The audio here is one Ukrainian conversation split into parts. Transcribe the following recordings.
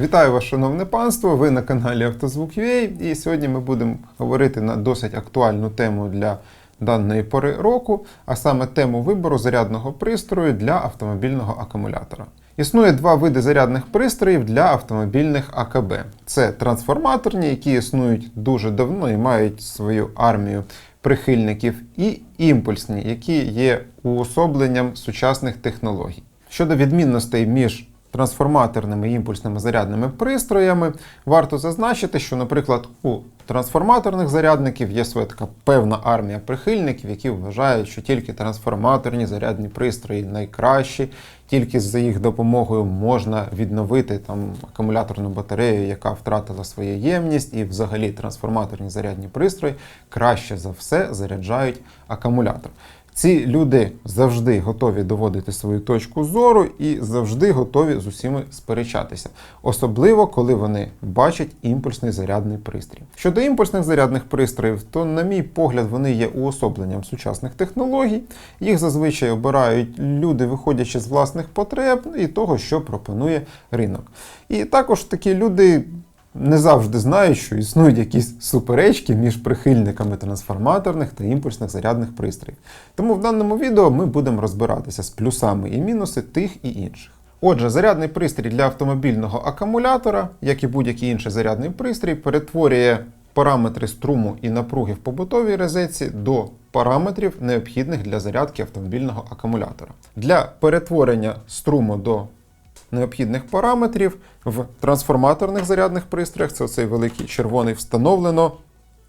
Вітаю вас, шановне панство! Ви на каналі Автозвук.ua і сьогодні ми будемо говорити на досить актуальну тему для даної пори року, а саме тему вибору зарядного пристрою для автомобільного акумулятора. Існує два види зарядних пристроїв для автомобільних АКБ. Це трансформаторні, які існують дуже давно і мають свою армію прихильників, і імпульсні, які є уособленням сучасних технологій. Щодо відмінностей між трансформаторними імпульсними зарядними пристроями, варто зазначити, що, наприклад, у трансформаторних зарядників є своя така певна армія прихильників, які вважають, що тільки трансформаторні зарядні пристрої найкращі, тільки за їх допомогою можна відновити там акумуляторну батарею, яка втратила свою ємність, і взагалі трансформаторні зарядні пристрої краще за все заряджають акумулятор. Ці люди завжди готові доводити свою точку зору і завжди готові з усіми сперечатися, особливо коли вони бачать імпульсний зарядний пристрій. Щодо імпульсних зарядних пристроїв, то, на мій погляд, вони є уособленням сучасних технологій. Їх зазвичай обирають люди, виходячи з власних потреб і того, що пропонує ринок. І також такі люди не завжди знають, що існують якісь суперечки між прихильниками трансформаторних та імпульсних зарядних пристроїв. Тому в даному відео ми будемо розбиратися з плюсами і мінуси тих і інших. Отже, зарядний пристрій для автомобільного акумулятора, як і будь-який інший зарядний пристрій, перетворює параметри струму і напруги в побутовій розетці до параметрів, необхідних для зарядки автомобільного акумулятора. Для перетворення струму до необхідних параметрів в трансформаторних зарядних пристроях, це цей великий червоний, встановлено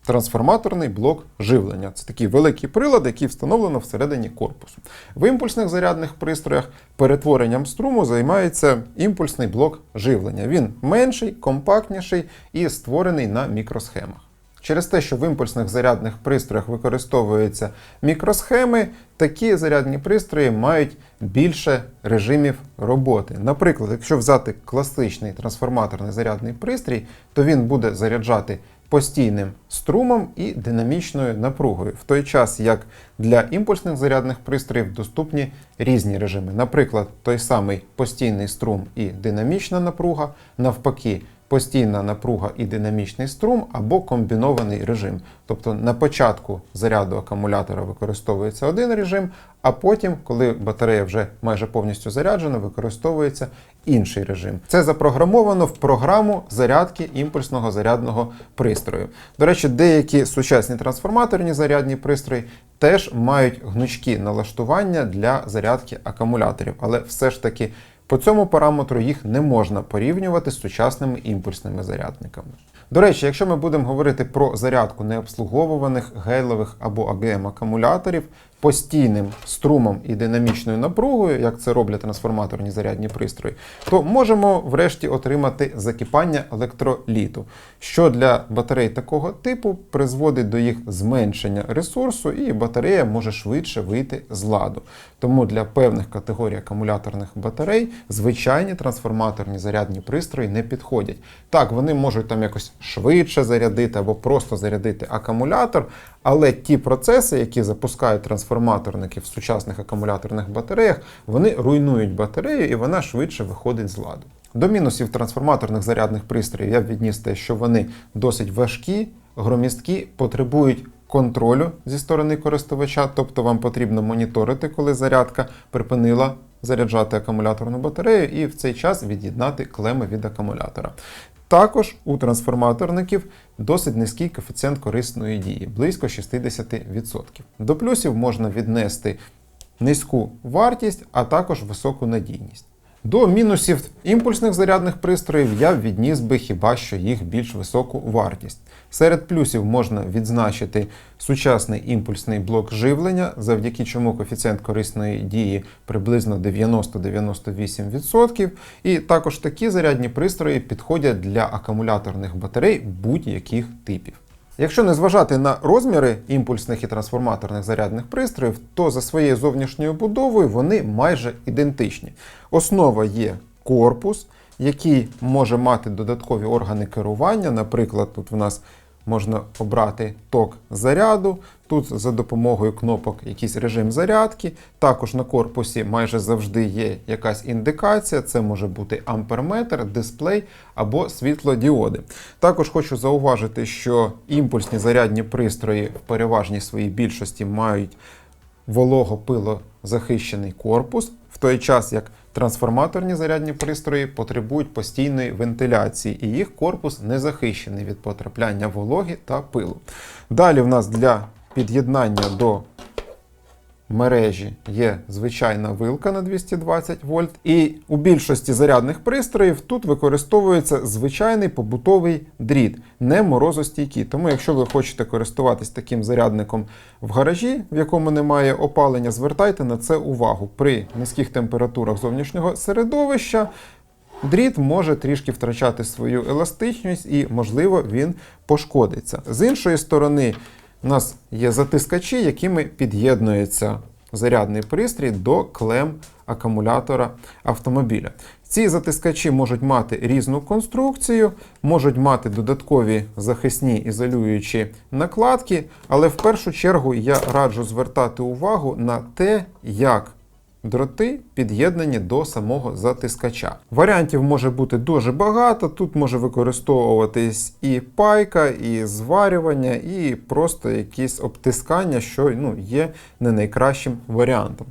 трансформаторний блок живлення. Це такий великий прилад, який встановлено всередині корпусу. В імпульсних зарядних пристроях перетворенням струму займається імпульсний блок живлення. Він менший, компактніший і створений на мікросхемах. Через те, що в імпульсних зарядних пристроях використовуються мікросхеми, такі зарядні пристрої мають більше режимів роботи. Наприклад, якщо взяти класичний трансформаторний зарядний пристрій, то він буде заряджати постійним струмом і динамічною напругою, в той час як для імпульсних зарядних пристроїв доступні різні режими. Наприклад, той самий постійний струм і динамічна напруга, навпаки постійна напруга і динамічний струм або комбінований режим. Тобто на початку заряду акумулятора використовується один режим, а потім, коли батарея вже майже повністю заряджена, використовується інший режим. Це запрограмовано в програму зарядки імпульсного зарядного пристрою. До речі, деякі сучасні трансформаторні зарядні пристрої теж мають гнучкі налаштування для зарядки акумуляторів, але все ж таки. По цьому параметру їх не можна порівнювати з сучасними імпульсними зарядниками. До речі, якщо ми будемо говорити про зарядку необслуговуваних гейлових або АГМ акумуляторів постійним струмом і динамічною напругою, як це роблять трансформаторні зарядні пристрої, то можемо врешті отримати закипання електроліту, що для батарей такого типу призводить до їх зменшення ресурсу, і батарея може швидше вийти з ладу. Тому для певних категорій акумуляторних батарей звичайні трансформаторні зарядні пристрої не підходять. Так, вони можуть там якось швидше зарядити або просто зарядити акумулятор, але ті процеси, які запускають трансформаторники в сучасних акумуляторних батареях, вони руйнують батарею і вона швидше виходить з ладу. До мінусів трансформаторних зарядних пристроїв я відніс те, що вони досить важкі, громісткі, потребують контролю зі сторони користувача, тобто вам потрібно моніторити, коли зарядка припинила заряджати акумуляторну батарею і в цей час від'єднати клеми від акумулятора. Також у трансформаторників досить низький коефіцієнт корисної дії, близько 60%. До плюсів можна віднести низьку вартість, а також високу надійність. До мінусів імпульсних зарядних пристроїв я відніс би хіба що їх більш високу вартість. Серед плюсів можна відзначити сучасний імпульсний блок живлення, завдяки чому коефіцієнт корисної дії приблизно 90-98%. І також такі зарядні пристрої підходять для акумуляторних батарей будь-яких типів. Якщо не зважати на розміри імпульсних і трансформаторних зарядних пристроїв, то за своєю зовнішньою будовою вони майже ідентичні. Основа є корпус, який може мати додаткові органи керування. Наприклад, тут в нас можна обрати ток заряду. Тут за допомогою кнопок якийсь режим зарядки. Також на корпусі майже завжди є якась індикація. Це може бути амперметр, дисплей або світлодіоди. Також хочу зауважити, що імпульсні зарядні пристрої в переважній своїй більшості мають волого-пилозахищений корпус, в той час як трансформаторні зарядні пристрої потребують постійної вентиляції, і їх корпус не захищений від потрапляння вологи та пилу. Далі в нас для під'єднання до мережі є звичайна вилка на 220 вольт, і у більшості зарядних пристроїв тут використовується звичайний побутовий дріт, не морозостійкий. Тому, якщо ви хочете користуватись таким зарядником в гаражі, в якому немає опалення, звертайте на це увагу. При низьких температурах зовнішнього середовища. Дріт може трішки втрачати свою еластичність і, можливо, він пошкодиться. З іншої сторони, у нас є затискачі, якими під'єднується зарядний пристрій до клем акумулятора автомобіля. Ці затискачі можуть мати різну конструкцію, можуть мати додаткові захисні ізолюючі накладки, але в першу чергу я раджу звертати увагу на те, як Дроти під'єднані до самого затискача. Варіантів може бути дуже багато. Тут може використовуватись і пайка, і зварювання, і просто якісь обтискання, що ну, є не найкращим варіантом.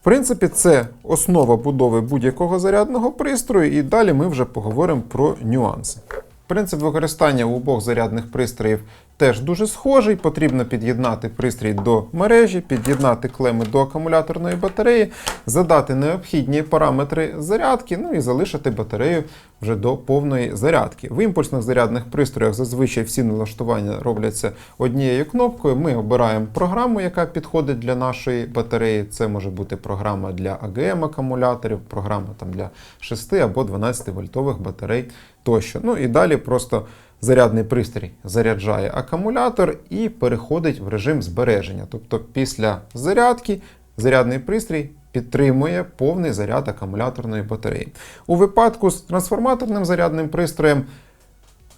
В принципі, це основа будови будь-якого зарядного пристрою, і далі ми вже поговоримо про нюанси. Принцип використання обох зарядних пристроїв теж дуже схожий. Потрібно під'єднати пристрій до мережі, під'єднати клеми до акумуляторної батареї, задати необхідні параметри зарядки, ну і залишити батарею вже до повної зарядки. В імпульсних зарядних пристроях зазвичай всі налаштування робляться однією кнопкою. Ми обираємо програму, яка підходить для нашої батареї. Це може бути програма для АГМ акумуляторів, програма там для 6 або 12 вольтових батарей тощо. Ну і далі просто зарядний пристрій заряджає акумулятор і переходить в режим збереження. Тобто після зарядки зарядний пристрій підтримує повний заряд акумуляторної батареї. У випадку з трансформаторним зарядним пристроєм.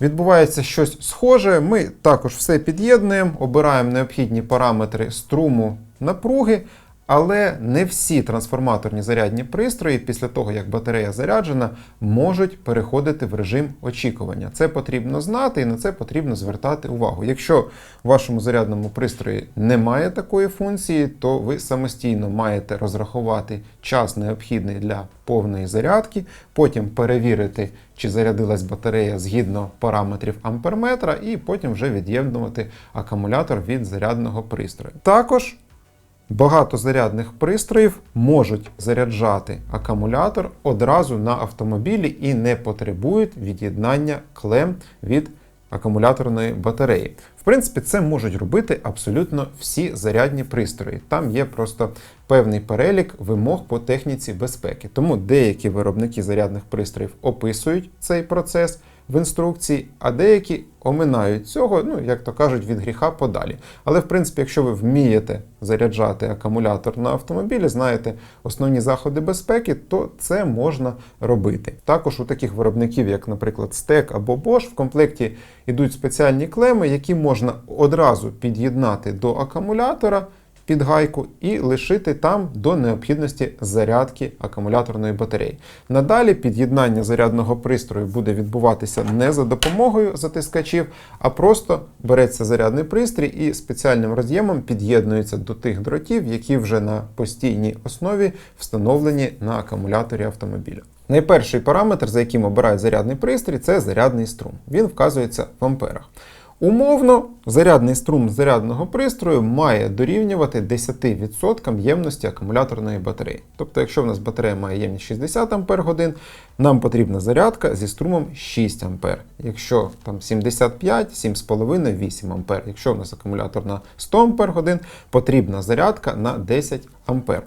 Відбувається щось схоже. Ми також все під'єднуємо, обираємо необхідні параметри струму напруги, але не всі трансформаторні зарядні пристрої після того, як батарея заряджена, можуть переходити в режим очікування. Це потрібно знати і на це потрібно звертати увагу. Якщо в вашому зарядному пристрої немає такої функції, то ви самостійно маєте розрахувати час необхідний для повної зарядки, потім перевірити, чи зарядилась батарея згідно параметрів амперметра, і потім вже від'єднувати акумулятор від зарядного пристрою. Також Багато зарядних пристроїв можуть заряджати акумулятор одразу на автомобілі і не потребують від'єднання клем від акумуляторної батареї. В принципі, це можуть робити абсолютно всі зарядні пристрої. Там є просто певний перелік вимог по техніці безпеки. Тому деякі виробники зарядних пристроїв описують цей процес в інструкції, а деякі оминають цього, ну, як то кажуть, від гріха подалі. Але, в принципі, якщо ви вмієте заряджати акумулятор на автомобілі, знаєте основні заходи безпеки, то це можна робити. Також у таких виробників, як, наприклад, Стек або Bosch, в комплекті йдуть спеціальні клеми, які можна одразу під'єднати до акумулятора під гайку і лишити там до необхідності зарядки акумуляторної батареї. Надалі під'єднання зарядного пристрою буде відбуватися не за допомогою затискачів, а просто береться зарядний пристрій і спеціальним роз'ємом під'єднується до тих дротів, які вже на постійній основі встановлені на акумуляторі автомобіля. Найперший параметр, за яким обирають зарядний пристрій, це зарядний струм. Він вказується в амперах. Умовно, зарядний струм зарядного пристрою має дорівнювати 10% ємності акумуляторної батареї. Тобто, якщо в нас батарея має ємність 60 Ах, нам потрібна зарядка зі струмом 6 А. Якщо там 75, 7,5, 8 А. Якщо в нас акумулятор на 100 Ах, потрібна зарядка на 10 А.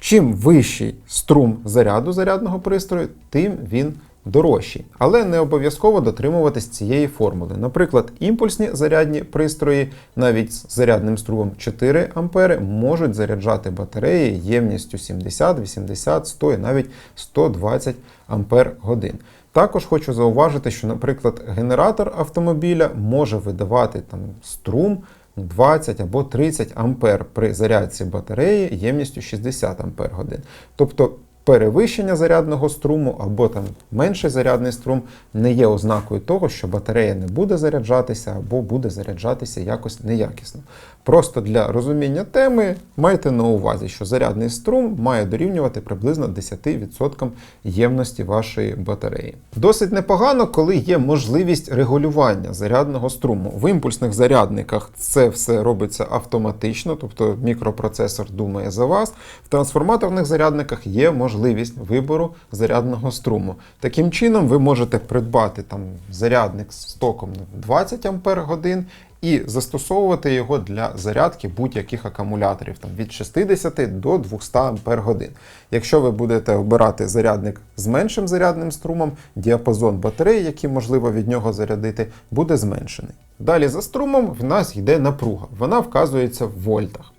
Чим вищий струм заряду зарядного пристрою, тим він дорожчі, але не обов'язково дотримуватись цієї формули. Наприклад, імпульсні зарядні пристрої, навіть з зарядним струмом 4 А, можуть заряджати батареї ємністю 70, 80, 100 і навіть 120 Ампер годин. Також хочу зауважити, що, наприклад, генератор автомобіля може видавати там струм 20 або 30 ампер при зарядці батареї ємністю 60 ампер годин. Тобто перевищення зарядного струму або там менший зарядний струм не є ознакою того, що батарея не буде заряджатися або буде заряджатися якось неякісно. Просто для розуміння теми майте на увазі, що зарядний струм має дорівнювати приблизно 10% ємності вашої батареї. Досить непогано, коли є можливість регулювання зарядного струму. В імпульсних зарядниках це все робиться автоматично, тобто мікропроцесор думає за вас. В трансформаторних зарядниках є можливість вибору зарядного струму. Таким чином, ви можете придбати там зарядник з током 20 Ампер годин і застосовувати його для зарядки будь-яких акумуляторів там, від 60 до 200 Ампер годин. Якщо ви будете обирати зарядник з меншим зарядним струмом, діапазон батареї, який можливо від нього зарядити, буде зменшений. Далі за струмом в нас йде напруга. Вона вказується в вольтах.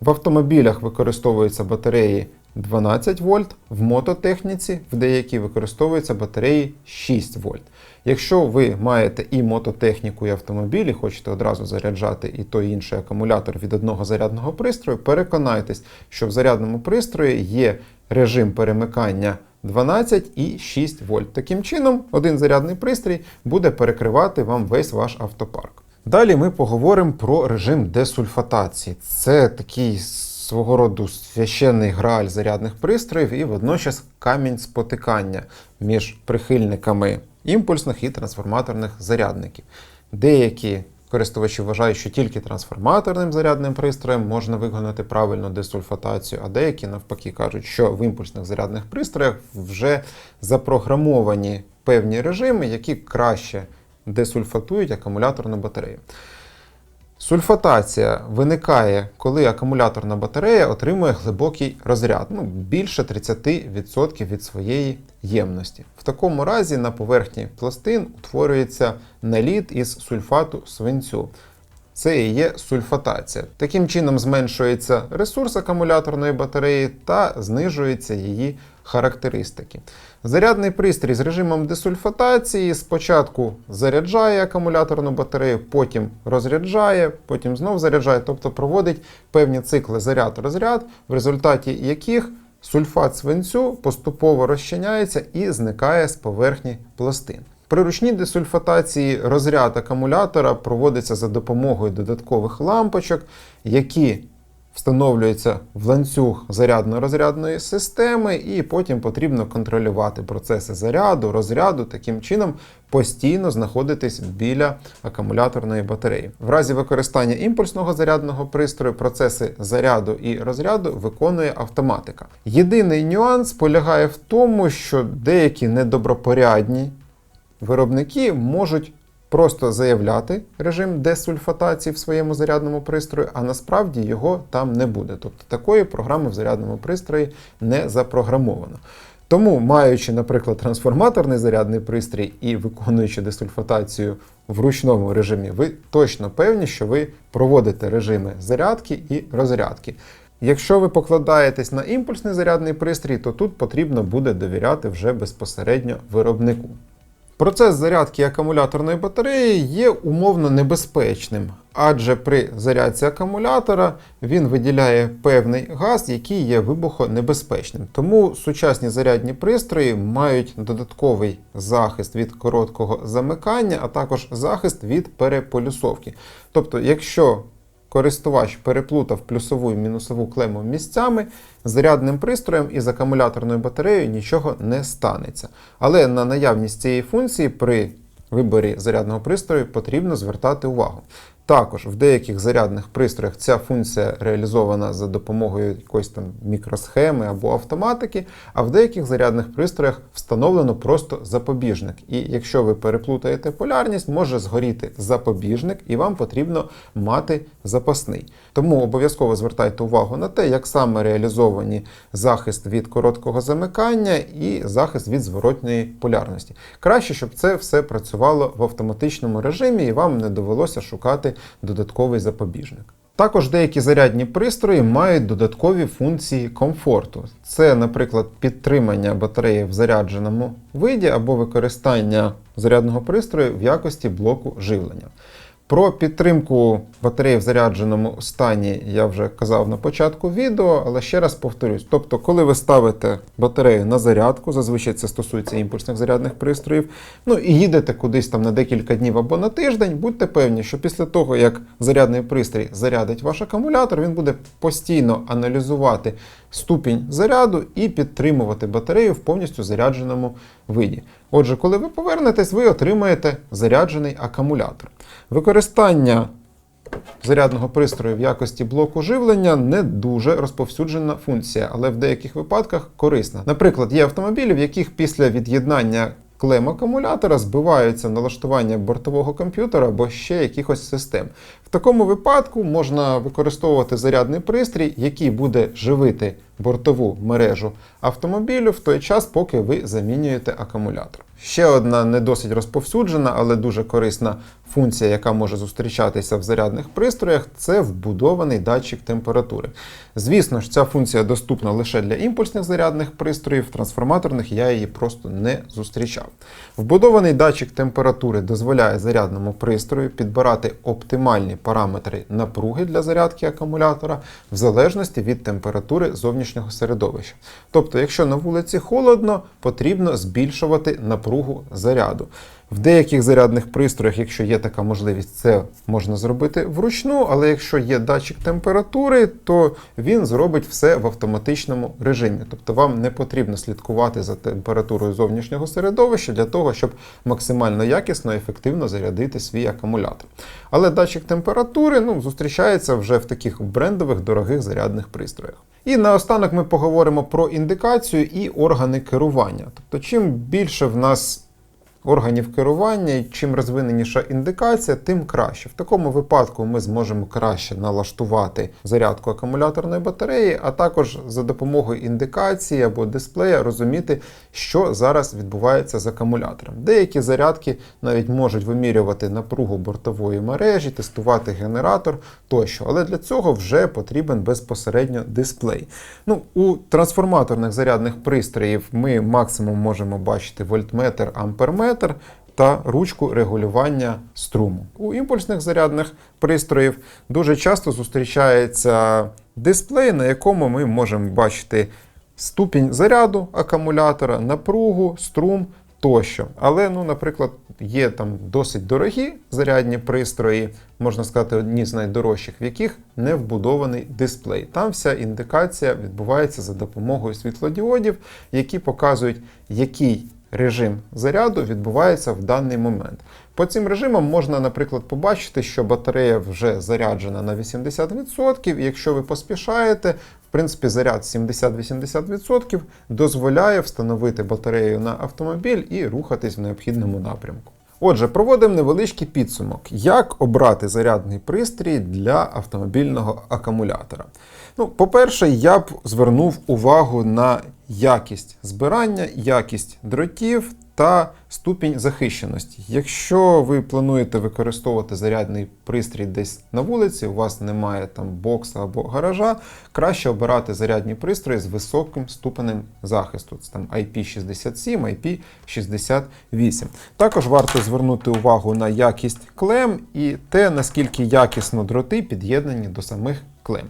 В автомобілях використовуються батареї 12 вольт, в мототехніці в деякій використовуються батареї 6 вольт. Якщо ви маєте і мототехніку, і автомобілі, хочете одразу заряджати і той і інший акумулятор від одного зарядного пристрою, переконайтесь, що в зарядному пристрої є режим перемикання 12 і 6 вольт. Таким чином, один зарядний пристрій буде перекривати вам весь ваш автопарк. Далі ми поговоримо про режим десульфатації. Це такий свого роду священний грааль зарядних пристроїв і водночас камінь спотикання між прихильниками імпульсних і трансформаторних зарядників. Деякі користувачі вважають, що тільки трансформаторним зарядним пристроєм можна виконати правильну десульфатацію, а деякі навпаки кажуть, що в імпульсних зарядних пристроях вже запрограмовані певні режими, які краще десульфатують акумуляторну батарею. Сульфатація виникає, коли акумуляторна батарея отримує глибокий розряд, ну, більше 30% від своєї ємності. В такому разі на поверхні пластин утворюється наліт із сульфату свинцю. Це і є сульфатація. Таким чином зменшується ресурс акумуляторної батареї та знижуються її характеристики. Зарядний пристрій з режимом десульфатації спочатку заряджає акумуляторну батарею, потім розряджає, потім знов заряджає, тобто проводить певні цикли заряд-розряд, в результаті яких сульфат свинцю поступово розчиняється і зникає з поверхні пластин. При ручній десульфатації розряд акумулятора проводиться за допомогою додаткових лампочок, які встановлюються в ланцюг зарядно-розрядної системи, і потім потрібно контролювати процеси заряду, розряду, таким чином постійно знаходитись біля акумуляторної батареї. В разі використання імпульсного зарядного пристрою процеси заряду і розряду виконує автоматика. Єдиний нюанс полягає в тому, що деякі недобропорядні виробники можуть просто заявляти режим десульфатації в своєму зарядному пристрої, а насправді його там не буде. Тобто такої програми в зарядному пристрої не запрограмовано. Тому, маючи, наприклад, трансформаторний зарядний пристрій і виконуючи десульфатацію в ручному режимі, ви точно певні, що ви проводите режими зарядки і розрядки. Якщо ви покладаєтесь на імпульсний зарядний пристрій, то тут потрібно буде довіряти вже безпосередньо виробнику. Процес зарядки акумуляторної батареї є умовно небезпечним, адже при зарядці акумулятора він виділяє певний газ, який є вибухонебезпечним. Тому сучасні зарядні пристрої мають додатковий захист від короткого замикання, а також захист від переполюсовки. Тобто, якщо користувач переплутав плюсову і мінусову клему місцями, зарядним пристроєм із акумуляторною батареєю нічого не станеться. Але на наявність цієї функції при виборі зарядного пристрою потрібно звертати увагу. Також в деяких зарядних пристроях ця функція реалізована за допомогою якоїсь там мікросхеми або автоматики, а в деяких зарядних пристроях встановлено просто запобіжник. І якщо ви переплутаєте полярність, може згоріти запобіжник, і вам потрібно мати запасний. Тому обов'язково звертайте увагу на те, як саме реалізовані захист від короткого замикання і захист від зворотньої полярності. Краще, щоб це все працювало в автоматичному режимі і вам не довелося шукати додатковий запобіжник. Також деякі зарядні пристрої мають додаткові функції комфорту. Це, наприклад, підтримання батареї в зарядженому виді або використання зарядного пристрою в якості блоку живлення. Про підтримку батареї в зарядженому стані я вже казав на початку відео, але ще раз повторюсь. Тобто, коли ви ставите батарею на зарядку, зазвичай це стосується імпульсних зарядних пристроїв, ну і їдете кудись там на декілька днів або на тиждень, будьте певні, що після того, як зарядний пристрій зарядить ваш акумулятор, він буде постійно аналізувати ступінь заряду і підтримувати батарею в повністю зарядженому виді. Отже, коли ви повернетесь, ви отримаєте заряджений акумулятор. Використання зарядного пристрою в якості блоку живлення не дуже розповсюджена функція, але в деяких випадках корисна. Наприклад, є автомобілі, в яких після від'єднання клем акумулятора збиваються налаштування бортового комп'ютера або ще якихось систем. В такому випадку можна використовувати зарядний пристрій, який буде живити бортову мережу автомобілю в той час, поки ви замінюєте акумулятор. Ще одна не досить розповсюджена, але дуже корисна функція, яка може зустрічатися в зарядних пристроях, це вбудований датчик температури. Звісно ж, ця функція доступна лише для імпульсних зарядних пристроїв, трансформаторних я її просто не зустрічав. Вбудований датчик температури дозволяє зарядному пристрою підбирати оптимальні параметри напруги для зарядки акумулятора в залежності від температури зовнішнього середовища. Тобто, якщо на вулиці холодно, потрібно збільшувати напругу заряду. В деяких зарядних пристроях, якщо є така можливість, це можна зробити вручну, але якщо є датчик температури, то він зробить все в автоматичному режимі. Тобто вам не потрібно слідкувати за температурою зовнішнього середовища для того, щоб максимально якісно і ефективно зарядити свій акумулятор. Але датчик температури ну, зустрічається вже в таких брендових дорогих зарядних пристроях. І наостанок ми поговоримо про індикацію і органи керування. Тобто, чим більше в нас органів керування, і чим розвиненіша індикація, тим краще. В такому випадку ми зможемо краще налаштувати зарядку акумуляторної батареї, а також за допомогою індикації або дисплея розуміти, що зараз відбувається з акумулятором. Деякі зарядки навіть можуть вимірювати напругу бортової мережі, тестувати генератор тощо. Але для цього вже потрібен безпосередньо дисплей. Ну, У трансформаторних зарядних пристроїв ми максимум можемо бачити вольтметр, амперметр та ручку регулювання струму. У імпульсних зарядних пристроїв дуже часто зустрічається дисплей, на якому ми можемо бачити ступінь заряду акумулятора, напругу, струм тощо. Але, ну, наприклад, є там досить дорогі зарядні пристрої, можна сказати, одні з найдорожчих, в яких не вбудований дисплей. Там вся індикація відбувається за допомогою світлодіодів, які показують, який режим заряду відбувається в даний момент. По цим режимам можна, наприклад, побачити, що батарея вже заряджена на 80%, і якщо ви поспішаєте, в принципі, заряд 70-80% дозволяє встановити батарею на автомобіль і рухатись в необхідному напрямку. Отже, проводимо невеличкий підсумок, як обрати зарядний пристрій для автомобільного акумулятора. Ну, По-перше, я б звернув увагу на якість збирання, якість дротів та ступінь захищеності. Якщо ви плануєте використовувати зарядний пристрій десь на вулиці, у вас немає там бокса або гаража, краще обирати зарядні пристрої з високим ступенем захисту. Це там IP67, IP68. Також варто звернути увагу на якість клем і те, наскільки якісно дроти під'єднані до самих клем.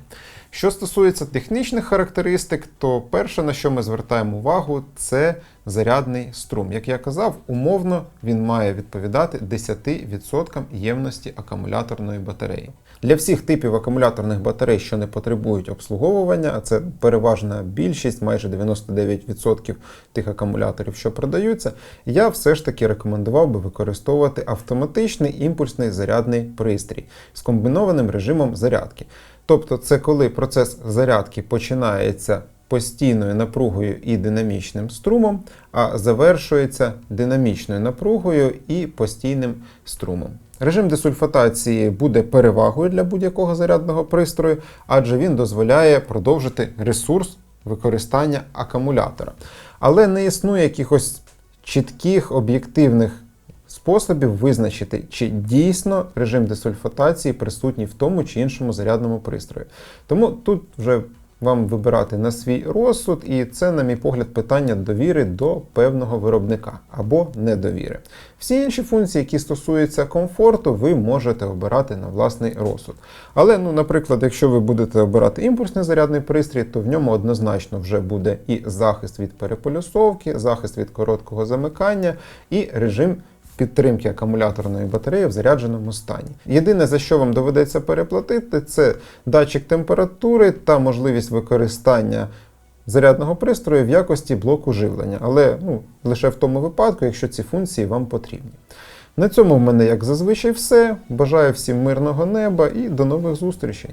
Що стосується технічних характеристик, то перше, на що ми звертаємо увагу, це зарядний струм. Як я казав, умовно він має відповідати 10% ємності акумуляторної батареї. Для всіх типів акумуляторних батарей, що не потребують обслуговування, а це переважна більшість, майже 99% тих акумуляторів, що продаються, я все ж таки рекомендував би використовувати автоматичний імпульсний зарядний пристрій з комбінованим режимом зарядки. Тобто, це коли процес зарядки починається постійною напругою і динамічним струмом, а завершується динамічною напругою і постійним струмом. Режим десульфатації буде перевагою для будь-якого зарядного пристрою, адже він дозволяє продовжити ресурс використання акумулятора. Але не існує якихось чітких об'єктивних способів визначити, чи дійсно режим десульфатації присутній в тому чи іншому зарядному пристрої. Тому тут вже вам вибирати на свій розсуд, і це, на мій погляд, питання довіри до певного виробника або недовіри. Всі інші функції, які стосуються комфорту, ви можете обирати на власний розсуд. Але, ну, наприклад, якщо ви будете обирати імпульсний зарядний пристрій, то в ньому однозначно вже буде і захист від переполюсовки, захист від короткого замикання, і режим підтримки акумуляторної батареї в зарядженому стані. Єдине, за що вам доведеться переплатити, це датчик температури та можливість використання зарядного пристрою в якості блоку живлення, але ну, лише в тому випадку, якщо ці функції вам потрібні. На цьому в мене, як зазвичай, все. Бажаю всім мирного неба і до нових зустрічей!